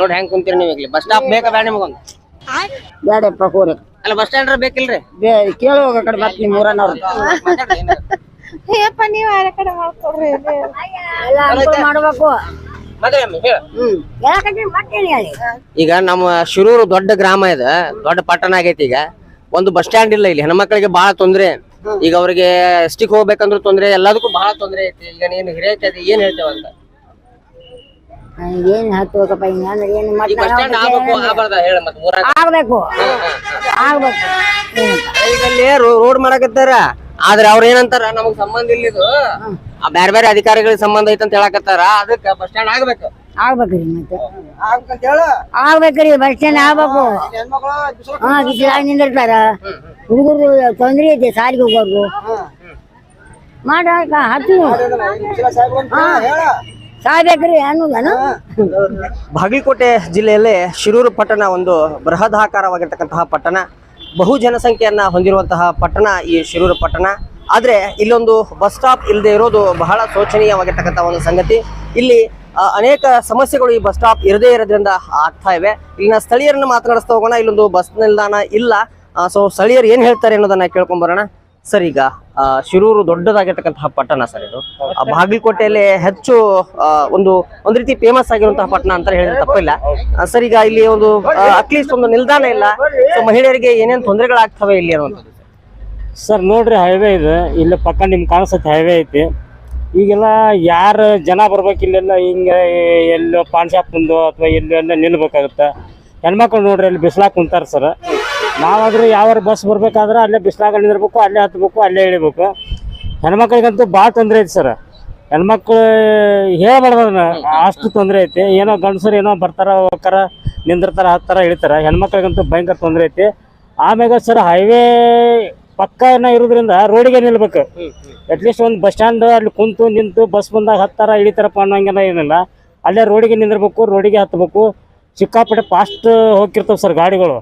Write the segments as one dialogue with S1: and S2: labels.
S1: ನೋಡಿ ಹೆಂಗ್ ಕುಂತೀರಿ ನೀವ್ ಇಲ್ಲಿ? ಬಸ್ ಸ್ಟಾಪ್ ಬೇಕಾ ಬೇಡ ನಿಮಗೊಂದು?
S2: ಬೇಡಪ್ಪ ಕೋರಿ
S1: ಅಲ್ಲ ಬಸ್ ಸ್ಟ್ಯಾಂಡ್ ಬೇಕಿಲ್ರಿ?
S2: ಕೇಳುವಾಗ ಕಡೆ ಮತ್ತೆ ಊರನ್ನವ್ರು.
S3: ನೀವ್ ಆ ಮಾಡ್ಕೊಡ್ರಿ.
S2: ಮಾಡ್ಬೇಕು.
S1: ಈಗ ನಮ್ಮ ಶಿರೂರು ದೊಡ್ಡ ಗ್ರಾಮ ಇದೆ ದೊಡ್ಡ ಪಟ್ಟಣ ಆಗೈತಿ ಈಗ. ಒಂದು ಬಸ್ ಸ್ಟ್ಯಾಂಡ್ ಇಲ್ಲ ಇಲ್ಲಿ. ಹೆಣ್ಮಕ್ಳಿಗೆ ಬಹಳ ತೊಂದ್ರೆ. ಈಗ ಅವ್ರಿಗೆ ಎಷ್ಟಿಗೆ ಹೋಗ್ಬೇಕಂದ್ರೂ ತೊಂದ್ರೆ ಎಲ್ಲದಕ್ಕೂ ಬಹಳ ತೊಂದ್ರೆ ಐತಿ. ಈಗ ನೀನು ಹಿರಿಯೈತಿ ಏನ್ ಹೇಳ್ತೇವ ಅಂತ?
S2: ಏನ್ ಹತ್ಬೇಕಪ್ಪ ಹಿಂಗ ಅಂದ್ರೆ ಏನು ಮತ್ತೆ
S1: ಬಸ್ ಸ್ಟ್ಯಾಂಡ್ ಆಗ್ಬೇಕು ಆಗ್ಬಾರ್ದ ಹೇಳ ಮತ್ ಊರಾಗ
S2: ಆಗ್ಬೇಕು. ಆಗ್ಬೇಕು. ಏನಂತ
S1: ಈಗ ಅಲ್ಲಿ ರೋಡ್ ಮಾಡಕತ್ತಾರ. ಆದ್ರೆ ಅವ್ರ ಏನಂತಾರ ನಮಗ್ ಸಂಬಂಧ ಇಲ್ಲ ಇದು. ಆ ಬ್ಯಾರೆ ಬೇರೆ ಅಧಿಕಾರಿಗಳಿಗೆ ಸಂಬಂಧ ಐತಂತ ಅಂತ ಹೇಳಕತ್ತಾರ. ಅದಕ್ಕೆ ಬಸ್ ಸ್ಟ್ಯಾಂಡ್ ಆಗ್ಬೇಕು.
S2: ಆಗ್ಬೇಕ್ರಿ ಮತ್ತೆ. ಆಗ್ಬೇಕ್ರಿ ಬಸ್ ಸ್ಟ್ಯಾಂಡ್ ಆಗ್ಬೇಕು. ಹಾ ಬಿಸಿಲಾಗ ನಿಂದಿರ್ತಾರ. ಹುಡುಗರು ತೊಂದ್ರೆ ಐತಿ ಸಾರಿಗೆ ಹೋಗೋರ್ಗು. ಮಾಡಾಕ ಹತ್ತು.
S1: ಬಾಗಲಕೋಟೆ ಜಿಲ್ಲೆಯಲ್ಲಿ ಶಿರೂರು ಪಟ್ಟಣ ಒಂದು ಬೃಹದಾಕಾರವಾಗಿರ್ತಕ್ಕಂತಹ ಪಟ್ಟಣ. ಬಹು ಜನಸಂಖ್ಯೆಯನ್ನ ಹೊಂದಿರುವಂತಹ ಪಟ್ಟಣ ಈ ಶಿರೂರು ಪಟ್ಟಣ. ಆದ್ರೆ ಇಲ್ಲೊಂದು ಬಸ್ ಸ್ಟಾಪ್ ಇಲ್ಲದೆ ಇರೋದು ಬಹಳ ಶೋಚನೀಯವಾಗಿರ್ತಕ್ಕಂಥ ಒಂದು ಸಂಗತಿ. ಇಲ್ಲಿ ಅನೇಕ ಸಮಸ್ಯೆಗಳು ಈ ಬಸ್ ಸ್ಟಾಪ್ ಇರದೇ ಇರೋದ್ರಿಂದ ಆಗ್ತಾ ಇವೆ. ಇಲ್ಲಿನ ಸ್ಥಳೀಯರನ್ನ ಮಾತನಾಡಿಸ್ತಾ ಹೋಗೋಣ. ಇಲ್ಲೊಂದು ಬಸ್ ನಿಲ್ದಾಣ ಇಲ್ಲ. ಸೊ ಸ್ಥಳೀಯರು ಏನ್ ಹೇಳ್ತಾರೆ ಅನ್ನೋದನ್ನ ಕೇಳ್ಕೊಂಡ್ ಬರೋಣ. ಸರ್ ಈಗ ಶಿರೂರು ದೊಡ್ಡದಾಗಿರ್ತಕ್ಕಂತಹ ಪಟ್ಟಣ ಸರ್ ಇದು. ಆ, ಬಾಗಲಕೋಟೆಯಲ್ಲಿ ಹೆಚ್ಚು ಒಂದು ಒಂದ್ ರೀತಿ ಫೇಮಸ್ ಆಗಿರುವಂತಹ ಪಟ್ಟಣ ಅಂತ ಹೇಳಿದ್ರೆ ತಪ್ಪಿಲ್ಲ. ಸರ್ ಈಗ ಇಲ್ಲಿ ಒಂದು ಅಟ್ಲೀಸ್ಟ್ ಒಂದು ನಿಲ್ದಾಣ ಇಲ್ಲ. ಸೊ ಮಹಿಳೆಯರಿಗೆ ಏನೇನ್ ತೊಂದರೆಗಳಾಗ್ತವೆ ಇಲ್ಲಿ ಅನ್ನುವಂಥದ್ದು
S4: ಸರ್ ನೋಡ್ರಿ ಹೈವೇ ಇದೆ. ಇಲ್ಲಿ ಪಕ್ಕ ನಿಮ್ಗೆ ಕಾಣಿಸುತ್ತೆ ಹೈವೇ ಐತಿ. ಈಗೆಲ್ಲ ಯಾರು ಜನ ಬರ್ಬೇಕು ಇಲ್ಲೆಲ್ಲ ಹಿಂಗ ಎಲ್ಲೋ ಪಾನ್ ಶಾಪ್ ಮುಂದೋ ಅಥವಾ ಎಲ್ಲೋ ಎಲ್ಲ ನಿಲ್ಬೇಕಾಗುತ್ತೆ? ಹೆಣ್ಮಕ್ಳು ನೋಡ್ರಿ ಅಲ್ಲಿ ಬಿಸ್ಲಾಕ್ ಕುಂತಾರ ಸರ್ ನಾವಾದ್ರೂ ಯಾವ ಬಸ್ ಬರ್ಬೇಕಾದ್ರೆ ಅಲ್ಲೇ ಬಿಸ್ಲಾಗ ನಿಂದಿರ್ಬೇಕು, ಅಲ್ಲೇ ಹತ್ಬೇಕು, ಅಲ್ಲೇ ಇಳಿಬೇಕು. ಹೆಣ್ಮಕ್ಳಿಗಂತೂ ಭಾಳ ತೊಂದರೆ ಐತಿ ಸರ್. ಹೆಣ್ಮಕ್ಳು ಹೇಳ್ಬಾರ್ದು ಅದನ್ನ. ಅಷ್ಟು ತೊಂದರೆ ಐತಿ. ಏನೋ ಗಂಡಸರು ಏನೋ ಬರ್ತಾರ, ಹೋಗ್ತಾರ, ನಿಂದಿರ್ತಾರ, ಹತ್ತಾರ, ಇಳಿತಾರ. ಹೆಣ್ಮಕ್ಳಿಗಂತೂ ಭಯಂಕರ ತೊಂದರೆ ಐತಿ. ಆಮ್ಯಾಗ ಸರ್ ಹೈವೇ ಪಕ್ಕನ ಇರೋದ್ರಿಂದ ರೋಡಿಗೆ ನಿಲ್ಬೇಕು. ಅಟ್ಲೀಸ್ಟ್ ಒಂದು ಬಸ್ ಸ್ಟ್ಯಾಂಡ್ ಅಲ್ಲಿ ಕುಂತು ನಿಂತು ಬಸ್ ಬಂದಾಗ ಹತ್ತಾರ, ಇಳಿತಾರಪ್ಪ ಅನ್ನೋಂಗೆಲ್ಲ ಏನಿಲ್ಲ. ಅಲ್ಲೇ ರೋಡಿಗೆ ನಿಂದಿರ್ಬೇಕು ರೋಡಿಗೆ ಹತ್ಬೇಕು. ಸಿಕ್ಕಾಪಟ್ಟೆ ಫಾಸ್ಟ್ ಹೋಗಿರ್ತವೆ ಸರ್ ಗಾಡಿಗಳು.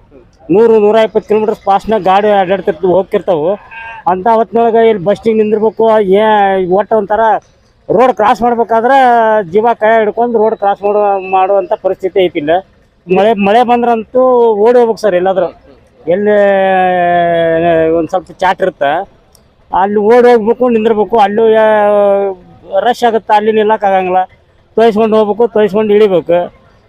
S4: ನೂರು, ನೂರ ಇಪ್ಪತ್ತು ಕಿಲೋಮೀಟರ್ ಫಾಸ್ಟ್ನಾಗ ಗಾಡಿ ಅಡ್ಡಾಡ್ತಿರ್ತವೆ ಹೋಗ್ತಿರ್ತಾವೆ. ಅಂತ ಹೊತ್ತಿನೊಳಗೆ ಇಲ್ಲಿ ಬಸ್ಟಿಗೆ ನಿಂದಿರ್ಬೇಕು, ಏ, ಒಟ್ಟು ಒಂಥರ ರೋಡ್ ಕ್ರಾಸ್ ಮಾಡ್ಬೇಕಾದ್ರೆ ಜೀವ ಕೈ ಹಿಡ್ಕೊಂಡು ರೋಡ್ ಕ್ರಾಸ್ ಮಾಡೋ ಮಾಡುವಂಥ ಪರಿಸ್ಥಿತಿ ಐತಿ ಇಲ್ಲ. ಮಳೆ ಮಳೆ ಬಂದ್ರಂತೂ ಓಡಿ ಹೋಗ್ಬೇಕು ಸರ್ ಎಲ್ಲಾದರೂ. ಎಲ್ಲಿ, ಒಂದು ಸ್ವಲ್ಪ ಚಾಟ್ ಇರುತ್ತೆ. ಅಲ್ಲಿ ಓಡಿ ಹೋಗ್ಬೇಕು, ನಿಂದಿರ್ಬೇಕು. ಅಲ್ಲೂ ರಶ್ ಆಗುತ್ತೆ, ಅಲ್ಲಿ ನಿಲ್ಲಕ್ಕಾಗಂಗಿಲ್ಲ ತೋಯಿಸ್ಕೊಂಡು ಹೋಗ್ಬೇಕು, ತೋಯಿಸ್ಕೊಂಡು ಇಳಿಬೇಕು.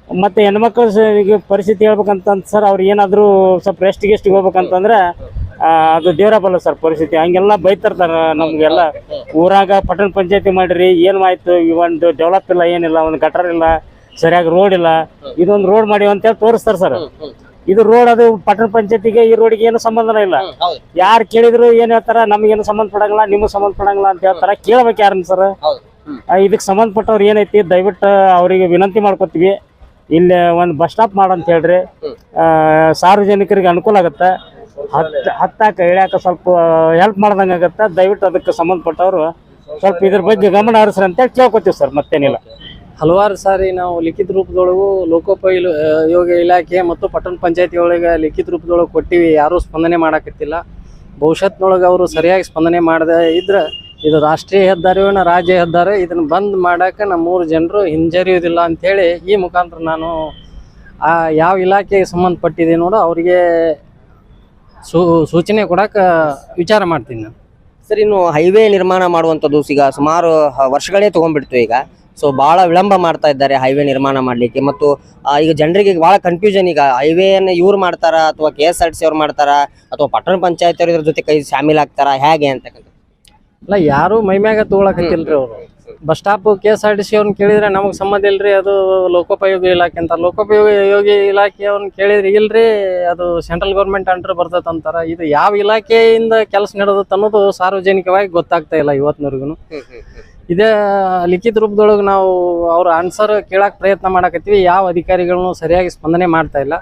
S4: ಮತ್ತು ಹೆಣ್ಮಕ್ಳು ಸ ಈಗ ಪರಿಸ್ಥಿತಿ ಹೇಳ್ಬೇಕಂತಂದು ಸರ್ ಅವ್ರು ಏನಾದರೂ ಸ್ವಲ್ಪ ರೆಸ್ಟ್ ಗೆಸ್ಟಿಗೆ ಹೋಗ್ಬೇಕಂತಂದ್ರೆ ಅದು ದೇವ್ರ ಬಲ್ಲ ಸರ್ ಪರಿಸ್ಥಿತಿ. ಹಂಗೆಲ್ಲ ಬೈತಿರ್ತಾರೆ ನಮಗೆಲ್ಲ. ಊರಾಗ ಪಟ್ಟಣ ಪಂಚಾಯತಿ ಮಾಡಿರಿ ಏನು ಆಯಿತು ಈ ಒಂದು ಡೆವಲಪ್ ಇಲ್ಲ ಏನಿಲ್ಲ ಒಂದು ಗಟರ್ ಇಲ್ಲ ಸರಿಯಾಗಿ ರೋಡ್ ಇಲ್ಲ ಇದೊಂದು ರೋಡ್ ಮಾಡಿ ಅಂತೇಳಿ ತೋರಿಸ್ತಾರೆ ಸರ್. ಇದು ರೋಡ್ ಅದು ಪಟ್ಟಣ ಪಂಚಾಯತಿಗೆ ಈ ರೋಡಿಗೆ ಏನು ಸಂಬಂಧನೇ ಇಲ್ಲ. ಯಾರು ಕೇಳಿದ್ರು ಏನು ಹೇಳ್ತಾರ ನಮಗೇನು ಸಂಬಂಧ ಪಡಂಗಿಲ್ಲ ನಿಮಗೆ ಸಂಬಂಧ ಪಡಂಗಿಲ್ಲ ಅಂತ ಹೇಳ್ತಾರ. ಕೇಳ್ಬೇಕು ಯಾರನ್ನ ಸರ್? ಇದಕ್ಕೆ ಸಂಬಂಧಪಟ್ಟವ್ರು ಏನೈತಿ ದಯವಿಟ್ಟು ಅವರಿಗೆ ವಿನಂತಿ ಮಾಡ್ಕೊತೀವಿ. ಇಲ್ಲಿ ಒಂದು ಬಸ್ ಸ್ಟಾಪ್ ಮಾಡಂತ ಹೇಳ್ರಿ. ಸಾರ್ವಜನಿಕರಿಗೆ ಅನುಕೂಲ ಆಗತ್ತೆ. ಹತ್ತು, ಹತ್ತಾಕ ಇಳ್ಯಾಕ ಸ್ವಲ್ಪ ಹೆಲ್ಪ್ ಮಾಡ್ದಂಗೆ ಆಗುತ್ತೆ. ದಯವಿಟ್ಟು ಅದಕ್ಕೆ ಸಂಬಂಧಪಟ್ಟವರು ಸ್ವಲ್ಪ ಇದ್ರ ಬಗ್ಗೆ ಗಮನ ಹರಿಸ್ರಿ ಅಂತೇಳಿ ಕೇಳ್ಕೊತೀವಿ ಸರ್, ಮತ್ತೇನಿಲ್ಲ.
S5: ಹಲವಾರು ಸಾರಿ ನಾವು ಲಿಖಿತ ರೂಪದೊಳಗೂ ಲೋಕೋಪಯೋಗ ಇಲಾಖೆ ಮತ್ತು ಪಟ್ಟಣ ಪಂಚಾಯತಿ ಒಳಗೆ ಲಿಖಿತ ರೂಪದೊಳಗೆ ಕೊಟ್ಟಿವಿ. ಯಾರೂ ಸ್ಪಂದನೆ ಮಾಡಕತ್ತಿಲ್ಲ. ಭವಿಷ್ಯತ್ನೊಳಗೆ ಅವರು ಸರಿಯಾಗಿ ಸ್ಪಂದನೆ ಮಾಡದೇ ಇದ್ರೆ ಇದು ರಾಷ್ಟ್ರೀಯ ಹೆದ್ದಾರಿನ ರಾಜ್ಯ ಹೆದ್ದಾರಿ, ಇದನ್ನ ಬಂದ್ ಮಾಡಕ್ಕೆ ನಮ್ಮೂರು ಜನರು ಹಿಂಜರಿಯೋದಿಲ್ಲ ಅಂಥೇಳಿ ಈ ಮುಖಾಂತರ ನಾನು ಆ ಯಾವ ಇಲಾಖೆಗೆ ಸಂಬಂಧಪಟ್ಟಿದೆ ನೋಡು, ಅವರಿಗೆ ಸೂಚನೆ ಕೊಡಕ್ಕೆ ವಿಚಾರ ಮಾಡ್ತೀನಿ ನಾನು.
S1: ಸರ್, ಇನ್ನು ಹೈವೇ ನಿರ್ಮಾಣ ಮಾಡುವಂಥದ್ದು ಈಗ ಸುಮಾರು ವರ್ಷಗಳೇ ತೊಗೊಂಡ್ಬಿಡ್ತು ಈಗ. ಸೊ ಭಾಳ ವಿಳಂಬ ಮಾಡ್ತಾ ಇದ್ದಾರೆ ಹೈವೇ ನಿರ್ಮಾಣ ಮಾಡಲಿಕ್ಕೆ. ಮತ್ತು ಈಗ ಜನರಿಗೆ ಭಾಳ ಕನ್ಫ್ಯೂಷನ್ ಈಗ. ಹೈವೇನ ಇವ್ರು ಮಾಡ್ತಾರಾ, ಅಥವಾ K S R T C ಅವ್ರು ಮಾಡ್ತಾರಾ, ಅಥವಾ ಪಟ್ಟಣ ಪಂಚಾಯತ್ ಅವ್ರ ಇದ್ರ ಜೊತೆ ಕೈ ಶಾಮೀಲ್ ಆಗ್ತಾರಾ, ಹೇಗೆ ಅಂತಕ್ಕಂಥ
S5: ಅಲ್ಲ ಯಾರು ಮೈಮ್ಯಾಗ ತಗೊಳಕತ್ತಿಲ್ರಿ ಅವರು. Bus stop K S R T C ಅವ್ರನ್ನ ಕೇಳಿದ್ರೆ ನಮಗೆ ಸಂಬಂಧ ಇಲ್ರಿ ಅದು ಲೋಕೋಪಯೋಗಿ ಇಲಾಖೆ ಅಂತ. ಲೋಕೋಪಯೋಗಿ ಇಲಾಖೆ ಅವ್ರನ್ನ ಕೇಳಿದ್ರೆ ಇಲ್ರಿ ಅದು ಸೆಂಟ್ರಲ್ ಗೌರ್ಮೆಂಟ್ ಅಂಡರ್ ಬರ್ತೈತೆ ಅಂತಾರ. ಇದು ಯಾವ ಇಲಾಖೆಯಿಂದ ಕೆಲಸ ನಡೆದತ್ತೆ ಅನ್ನೋದು ಸಾರ್ವಜನಿಕವಾಗಿ ಗೊತ್ತಾಗ್ತಾ ಇಲ್ಲ ಇವತ್ತಿನವರೆಗೂ ಇದೇ ಲಿಖಿತ ರೂಪದೊಳಗೆ ನಾವು ಅವ್ರ ಆನ್ಸರ್ ಕೇಳಕ್ ಪ್ರಯತ್ನ ಮಾಡಕತ್ತೀವಿ. ಯಾವ ಅಧಿಕಾರಿಗಳನ್ನು ಸರಿಯಾಗಿ ಸ್ಪಂದನೆ ಮಾಡ್ತಾ ಇಲ್ಲ.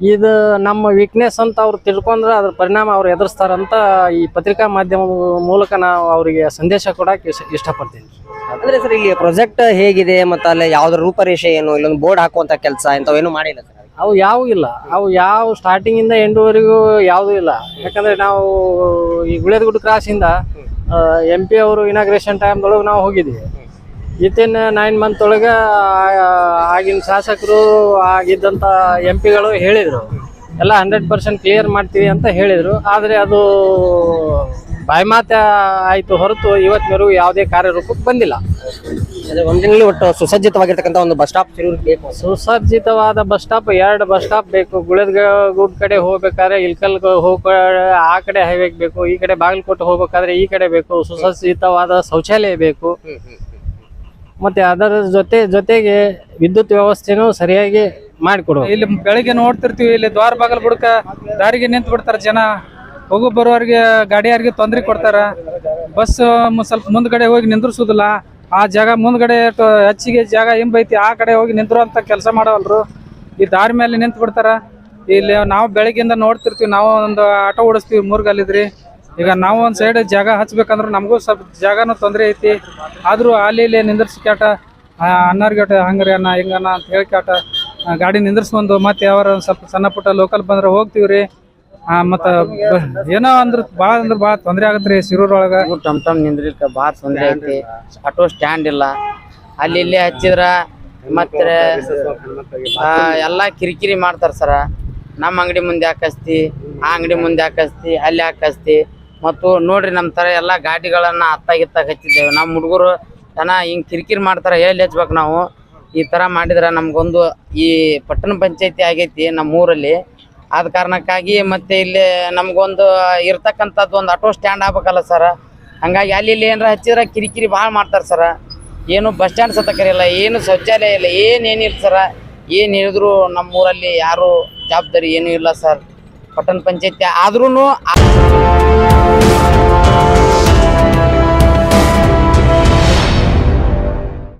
S5: ಇದು ನಮ್ಮ ವೀಕ್ನೆಸ್ ಅಂತ ಅವ್ರು ತಿಳ್ಕೊಂಡ್ರೆ ಅದ್ರ ಪರಿಣಾಮ ಅವ್ರು ಎದುರಿಸ್ತಾರಂತ ಈ ಪತ್ರಿಕಾ ಮಾಧ್ಯಮ ಮೂಲಕ ನಾವು ಅವರಿಗೆ ಸಂದೇಶ ಕೊಡಕ್ಕೆ ಇಷ್ಟ- ಇಷ್ಟಪಡ್ತೀನಿ.
S1: ಅಂದ್ರೆ ಸರ್ ಇಲ್ಲಿ ಪ್ರಾಜೆಕ್ಟ್ ಹೇಗಿದೆ ಮತ್ತೆ ಅಲ್ಲಿ ಯಾವ್ದ್ರ ರೂಪರೇಷೆ ಏನು? ಇಲ್ಲೊಂದು ಬೋರ್ಡ್ ಹಾಕುವಂತ ಕೆಲಸ ಇಂಥವೇನು ಮಾಡಿಲ್ಲ ಸರ್
S5: ಅವು ಯಾವೂ ಇಲ್ಲ. ಅವು ಯಾವ ಸ್ಟಾರ್ಟಿಂಗ್ ಇಂದ ಎಂಡುವರೆಗೂ ಯಾವುದೂ ಇಲ್ಲ. ಯಾಕಂದ್ರೆ ನಾವು ಈ ಗುಳೇದಗುಡ್ಡ ಕ್ರಾಸಿಂದ ಎಂ ಪಿ ಅವರು ಇನಾಗ್ರೇಷನ್ ಟೈಮ್ದೊಳಗೆ ನಾವು ಹೋಗಿದ್ವಿ. ವಿತಿನ್ ನೈನ್ ಮಂತ್ ಒಳಗೆ ಆಗಿನ ಶಾಸಕರು ಆಗಿದ್ದಂಥ ಎಂ ಪಿಗಳು ಹೇಳಿದರು. ಎಲ್ಲ ಹಂಡ್ರೆಡ್ ಪರ್ಸೆಂಟ್ ಕ್ಲಿಯರ್ ಮಾಡ್ತೀವಿ ಅಂತ ಹೇಳಿದರು. ಆದರೆ ಅದು ಬಾಯ್ಮಾತ ಆಯ್ತು ಹೊರತು ಇವತ್ತಿನವರೆಗೂ ಯಾವುದೇ ಕಾರ್ಯರೂಪಕ್ಕೆ ಬಂದಿಲ್ಲ.
S1: ಅದೇ ಒಂದಿನಲ್ಲಿ ಒಟ್ಟು ಸುಸಜ್ಜಿತವಾಗಿರ್ತಕ್ಕಂಥ ಒಂದು ಬಸ್ ಸ್ಟಾಪ್ ಬೇಕು.
S5: ಸುಸಜ್ಜಿತವಾದ ಬಸ್ ಸ್ಟಾಪ್ ಎರಡು ಬಸ್ ಸ್ಟಾಪ್ ಬೇಕು. ಗುಳದ ಗುಡ್ ಕಡೆ ಹೋಗ್ಬೇಕಾದ್ರೆ ಇಲ್ಕಲ್ ಹೋಗ ಆ ಕಡೆ ಹೈವೇಗೆ ಬೇಕು ಈ ಕಡೆ ಬಾಗಲಕೋಟೆ ಹೋಗ್ಬೇಕಾದ್ರೆ ಈ ಕಡೆ ಬೇಕು. ಸುಸಜ್ಜಿತವಾದ ಶೌಚಾಲಯ ಬೇಕು. ಮತ್ತೆ ಅದರ ಜೊತೆ, ಜೊತೆಗೆ ವಿದ್ಯುತ್ ವ್ಯವಸ್ಥೆನೂ ಸರಿಯಾಗಿ ಮಾಡಿಕೊಡು
S6: ಇಲ್ಲಿ ಬೆಳಿಗ್ಗೆ ನೋಡ್ತಿರ್ತೀವಿ, ಇಲ್ಲಿ ದ್ವಾರ ಬಾಗಲ್ ಬುಡಕ ದಾರಿಗೆ ನಿಂತು ಬಿಡ್ತಾರೆ ಜನ. ಹೋಗು ಬರೋರಿಗೆ ಗಾಡಿಯಾರಿಗೆ ತೊಂದರೆ ಕೊಡ್ತಾರ. ಬಸ್ ಸ್ವಲ್ಪ ಮುಂದ್ಗಡೆ ಹೋಗಿ ನಿಂದ್ರಿಸೋದಿಲ್ಲ. ಆ ಜಾಗ ಮುಂದ್ಗಡೆ ಹೆಚ್ಚಿಗೆ ಜಾಗ ಹಿಂಬೈತಿ, ಆ ಕಡೆ ಹೋಗಿ ನಿಂದ್ರು ಅಂತ ಕೆಲಸ ಮಾಡವಲ್ರು. ಈ ದಾರಿ ಮೇಲೆ ನಿಂತು ಬಿಡ್ತಾರ. ಇಲ್ಲಿ ನಾವು ಬೆಳಗ್ಗೆಯಿಂದ ನೋಡ್ತಿರ್ತೀವಿ, ನಾವು ಒಂದು ಆಟೋ ಓಡಿಸ್ತೀವಿ, ಮೂರ್ಗಲ್ಲಿದ್ರಿ. ಈಗ ನಾವು ಒಂದು ಸೈಡ್ ಜಾಗ ಹಚ್ಬೇಕಂದ್ರೆ ನಮಗೂ ಸ್ವಲ್ಪ ಜಾಗನೂ ತೊಂದರೆ ಐತಿ. ಆದರೂ ಅಲ್ಲಿ ಇಲ್ಲಿ ನಿಂದ್ರಿಸಿ ಕ್ಯಾಟ ಅನ್ನಾರ್ಗೇಟ ಹಂಗ್ರಿ ಅನ್ನ ಹಿಂಗನ್ನ ಅಂತ ಹೇಳಿ ಕ್ಯಾಟ ಗಾಡಿ ನಿಂದ್ರಿಸ್ಕೊಂಡು ಮತ್ತೆ ಯಾವಾರ ಸ್ವಲ್ಪ ಸಣ್ಣ ಪುಟ್ಟ ಲೋಕಲ್ ಬಂದ್ರೆ ಹೋಗ್ತೀವಿ ರೀ. ಮತ್ತು ಏನೋ ಅಂದ್ರೆ ಭಾಳ ಅಂದ್ರೆ ಭಾಳ ತೊಂದರೆ ಆಗುತ್ತೆ ರೀ ಶಿರೂರೊಳಗೆ.
S7: ಟಮ್ ಟಮ್ ನಿಂದ್ರಿಕ ಭಾಳ ತೊಂದರೆ ಐತಿ. ಆಟೋ ಸ್ಟ್ಯಾಂಡ್ ಇಲ್ಲ. ಅಲ್ಲಿ ಇಲ್ಲಿ ಹಚ್ಚಿದ್ರ ಮತ್ತೆ ಎಲ್ಲ ಕಿರಿಕಿರಿ ಮಾಡ್ತಾರ ಸರ. ನಮ್ಮ ಅಂಗಡಿ ಮುಂದೆ ಹಾಕಸ್ತಿ ಆ ಅಂಗಡಿ ಮುಂದೆ ಹಾಕಸ್ತಿ ಅಲ್ಲಿ ಹಾಕಸ್ತಿ ಮತ್ತು ನೋಡ್ರಿ ನಮ್ಮ ಥರ ಎಲ್ಲ ಗಾಡಿಗಳನ್ನ ಹತ್ತಾಗಿತ್ತಾಗ ಹಚ್ಚಿದ್ದೇವೆ. ನಮ್ಮ ಹುಡುಗರು ಜನ ಹಿಂಗೆ ಕಿರಿಕಿರಿ ಮಾಡ್ತಾರೆ, ಎಲ್ಲಿ ಹಚ್ಬೇಕು ನಾವು? ಈ ಥರ ಮಾಡಿದ್ರೆ ನಮಗೊಂದು ಈ ಪಟ್ಟಣ ಪಂಚಾಯತಿ ಆಗೈತಿ ನಮ್ಮ ಊರಲ್ಲಿ. ಆದ ಕಾರಣಕ್ಕಾಗಿ ಮತ್ತೆ ಇಲ್ಲಿ ನಮಗೊಂದು ಇರ್ತಕ್ಕಂಥದ್ದು ಒಂದು ಆಟೋ ಸ್ಟ್ಯಾಂಡ್ ಆಗ್ಬೇಕಲ್ಲ ಸರ್. ಹಂಗಾಗಿ ಅಲ್ಲಿ ಇಲ್ಲಿ ಏನಾರ ಹಚ್ಚಿದ್ರೆ ಕಿರಿಕಿರಿ ಭಾಳ ಮಾಡ್ತಾರೆ ಸರ. ಏನು ಬಸ್ ಸ್ಟ್ಯಾಂಡ್ ಸತ್ತ ಕರೆಯಲ್ಲ ಏನು ಶೌಚಾಲಯ ಇಲ್ಲ, ಏನೇನಿಲ್ಲ ಸರ. ಏನು ಹೇಳಿದ್ರು ನಮ್ಮ ಊರಲ್ಲಿ ಯಾರು ಜವಾಬ್ದಾರಿ ಏನೂ ಇಲ್ಲ ಸರ್. ಪಟ್ಟಣ ಪಂಚಾಯತಿ ಆದ್ರೂ